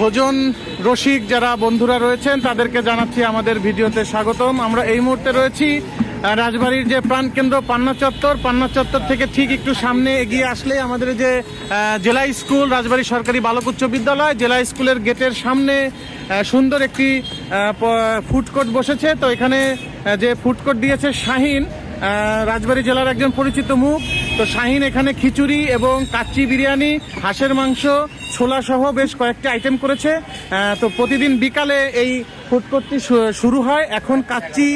ভোজন রসিক যারা বন্ধুরা রয়েছেন, তাদেরকে জানাচ্ছি আমাদের ভিডিওতে স্বাগতম। আমরা এই মুহূর্তে রয়েছি রাজবাড়ির যে প্রাণকেন্দ্র পান্না চত্বর। পান্না চত্বর থেকে ঠিক একটু সামনে এগিয়ে আসলে আমাদের যে জেলা স্কুল, রাজবাড়ি সরকারি বালক উচ্চ বিদ্যালয়, জেলা স্কুলের গেটের সামনে সুন্দর একটি ফুড কোর্ট বসেছে। তো এখানে যে ফুড কোর্ট দিয়েছে শাহিন রাজবাড়ি জেলার একজন পরিচিত মুখ। তো শাহিন এখানে খিচুড়ি এবং কাচ্চি বিরিয়ানি হাঁসের মাংস ছোলা সহ বেশ কয়েকটি আইটেম করেছে। তো প্রতিদিন বিকালে এই ফুড কোর্টটি শুরু হয়। এখন কাচ্চি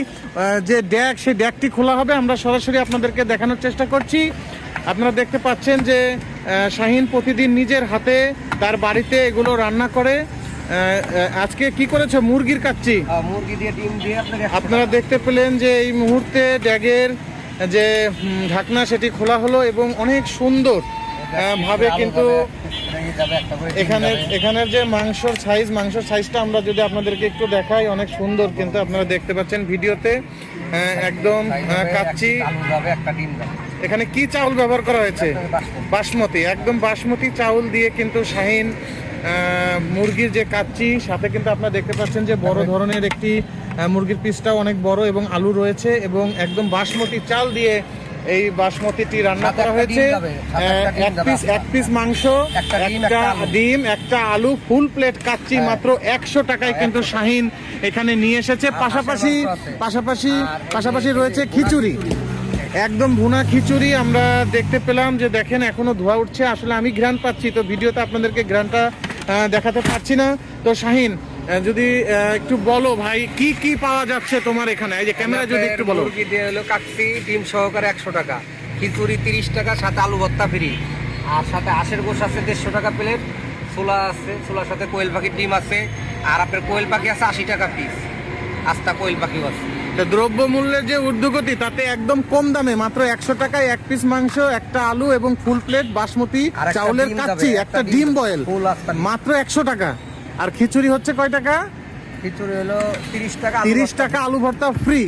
যে ড্যাগ সেই ড্যাগটি খোলা হবে। আমরা সরাসরি আপনাদেরকে দেখানোর চেষ্টা করছি। আপনারা দেখতে পাচ্ছেন যে শাহিন প্রতিদিন নিজের হাতে তার বাড়িতে এগুলো রান্না করে। আজকে কি করেছে? মুরগির কাচ্চি? মুরগি দিয়ে ডিম দিয়ে আপনারা দেখতে পেলেন যে এই মুহূর্তে ড্যাগের যে ঢাকনা সেটি খোলা হলো এবং অনেক সুন্দর ভাবে কিন্তু এখানে এখানের যে মাংসর সাইজ মাংসর সাইজটা আমরা যদি আপনাদেরকে একটু দেখাই অনেক সুন্দর কিন্তু আপনারা দেখতে পাচ্ছেন ভিডিওতে। একদম কাচ্চি। এখানে কি চাউল ব্যবহার করা হয়েছে? বাসমতি। একদম বাসমতি চাউল দিয়ে কিন্তু শাহিন মুরগির যে কাচ্চি সাথে কিন্তু আপনারা দেখতে পাচ্ছেন যে বড় ধরনের একটি মুরগির পিসটাও অনেক বড় এবং আলু রয়েছে এবং একদম বাসমতি চাল দিয়ে এই বাসমতিটি রান্না করা হয়েছে। এক পিস এক পিস মাংস একটা ডিম, একটা আলু। ফুল প্লেট কাচ্চি হ্যাঁ। মাত্র একশো টাকায় কিন্তু শাহিন এখানে নিয়ে এসেছে। পাশাপাশি। পাশাপাশি পাশাপাশি রয়েছে খিচুড়ি। একদম ভুনা খিচুড়ি আমরা দেখতে পেলাম যে দেখেন এখনও ধোয়া উঠছে। আসলে আমি ঘ্রাণ পাচ্ছি। তো ভিডিওতে আপনাদেরকে ঘ্রাণটা দেখাতে পারছি না। তো শাহিন যদি একটু বলো ভাই, কি কি পাওয়া যাচ্ছে তোমার এখানে? এই যে ক্যামেরা যদি একটু বলো। মুরগি দিয়ে হলো কাকটি ডিম সহকারে একশো টাকা। খিচুড়ি তিরিশ টাকা, সাথে আলু ভর্তা ফ্রি আর সাথে আশের গোশ আছে দেড়শো টাকা প্লেট ছোলা আছে, ছোলার সাথে কোয়েল পাখির ডিম আছে। আর আপনার কোয়েল পাখি আছে আশি টাকা পিস আস্তা কোয়েল পাখিও আছে। তো দ্রব্যমূল্যের যে ঊর্ধ্বগতি তাতে একদম কম দামে মাত্র একশো টাকায় এক পিস মাংস একটা আলু এবং ফুল প্লেট বাসমতি চাউলের কাচ্চি একটা ডিম বয়েল। মাত্র একশো টাকা। আর খিচুড়ি হচ্ছে কয় টাকা? খিচুড়ি হলো তিরিশ টাকা তিরিশ টাকা আলু ভর্তা ফ্রি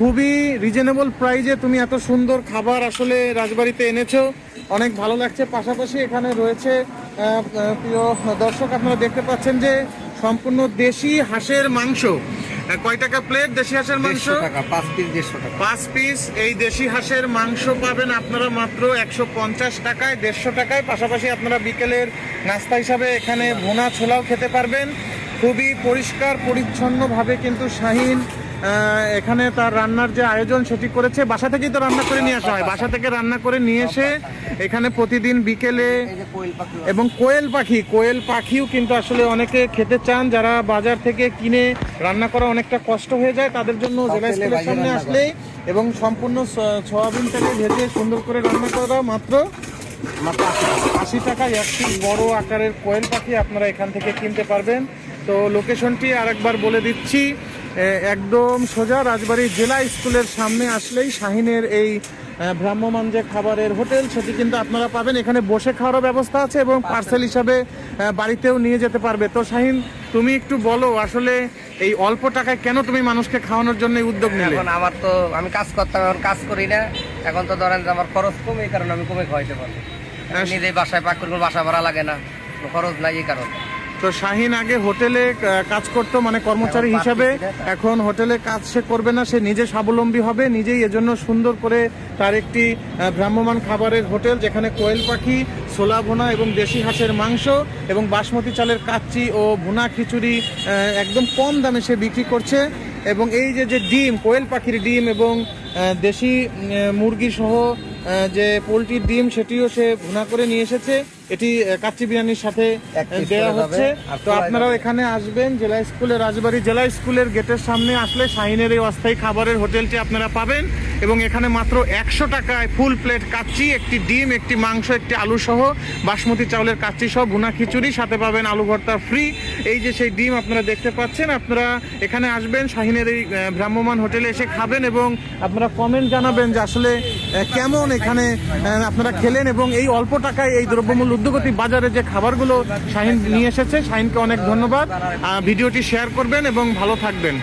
খুবই রিজনেবল প্রাইজে তুমি এত সুন্দর খাবার আসলে রাজবাড়িতে এনেছো। অনেক ভালো লাগছে। পাশাপাশি এখানে রয়েছে প্রিয় দর্শক আপনারা দেখতে পাচ্ছেন যে সম্পূর্ণ দেশি হাঁসের মাংস। কয় টাকা প্লেট দেশি হাঁসের মাংস? টাকা পাঁচ পিস দেড়শো টাকা। পাঁচ পিস এই দেশি হাঁসের মাংস পাবেন আপনারা মাত্র একশো পঞ্চাশ টাকায় দেড়শো টাকায়। পাশাপাশি আপনারা বিকেলের নাস্তা হিসাবে এখানে ভুনা ছোলাও খেতে পারবেন। খুবই পরিষ্কার পরিচ্ছন্নভাবে কিন্তু শাহিন এখানে তার রান্নার যে আয়োজন সেটি করেছে বাসা থেকেই তো রান্না করে নিয়ে আসা হয়। বাসা থেকে রান্না করে নিয়ে এসে এখানে প্রতিদিন বিকেলে এবং কোয়েল পাখি কোয়েল পাখিও কিন্তু আসলে অনেকে খেতে চান যারা বাজার থেকে কিনে রান্না করা অনেকটা কষ্ট হয়ে যায় তাদের জন্য জেলা স্কুলের সামনে আসলেই এবং সম্পূর্ণ স- সয়াবিনটাকে ভেজে সুন্দর করে রান্না করা মাত্র আশি টাকা। টাকায় একটি বড় আকারের কোয়েল পাখি আপনারা এখান থেকে কিনতে পারবেন। তো লোকেশনটি আরেকবার বলে দিচ্ছি। একদম সোজা রাজবাড়ী জেলা স্কুলের সামনে আসলেই শাহিনের এই ভ্রাম্যমান যে খাবারের হোটেল সেটি কিন্তু আপনারা পাবেন। এখানে বসে খাওয়ারও ব্যবস্থা আছে এবং পার্সেল হিসাবে বাড়িতেও নিয়ে যেতে পারবে। তো শাহিন তুমি একটু বলো আসলে এই অল্প টাকায় কেন তুমি মানুষকে খাওয়ানোর জন্য উদ্যোগ নিলে? এখন আমার তো আমি কাজ করতাম এখন কাজ করি না। এখন তো ধরেন যে আমার খরচ কমে এই কারণে আমি কমে খাওয়াইতে পারি হ্যাঁ। নিজেই বাসায় পাক করে বাসা ভাড়া লাগে না। খরচ নাই এই কারণে। তো শাহিন আগে হোটেলে কাজ করতো মানে কর্মচারী হিসাবে। এখন হোটেলে কাজ সে করবে না সে নিজে স্বাবলম্বী হবে নিজেই এজন্য সুন্দর করে তার একটি ভ্রাম্যমান খাবারের হোটেল যেখানে কোয়েল পাখি ছোলা ভুনা এবং দেশি হাঁসের মাংস এবং বাসমতি চালের কাচ্চি ও ভুনা খিচুড়ি একদম কম দামে সে বিক্রি করছে। এবং এই যে যে ডিম কোয়েল পাখির ডিম এবং দেশি মুরগি সহ যে পোলট্রির ডিম সেটিও সে ভুনা করে নিয়ে এসেছে। এটি কাচ্চি বিরিয়ানির সাথে দেওয়া হচ্ছে। তো আপনারাও এখানে আসবেন জেলা স্কুলের রাজবাড়ী। জেলা স্কুলের গেটের সামনে আসলে শাহিনের এই অস্থায়ী খাবারের হোটেলটি আপনারা পাবেন। এবং এখানে মাত্র একশো টাকায় ফুল প্লেট কাচ্চি একটি ডিম একটি মাংস একটি আলু সহ বাসমতি চাউলের কাচ্চি সহ ভুনা খিচুড়ি। সাথে পাবেন আলু ভর্তা ফ্রি এই যে সেই ডিম আপনারা দেখতে পাচ্ছেন আপনারা এখানে আসবেন শাহিনের এই ভ্রাম্যমান হোটেলে এসে খাবেন এবং আপনারা কমেন্ট জানাবেন যে আসলে কেমন এখানে আপনারা খেলেন এবং এই অল্প টাকায় এই দ্রব্যমূল্য উদ্যোগতি বাজারে যে খাবারগুলো শাহিন নিয়ে এসেছে, শাহিনকে অনেক ধন্যবাদ। ভিডিওটি শেয়ার করবেন এবং ভালো থাকবেন।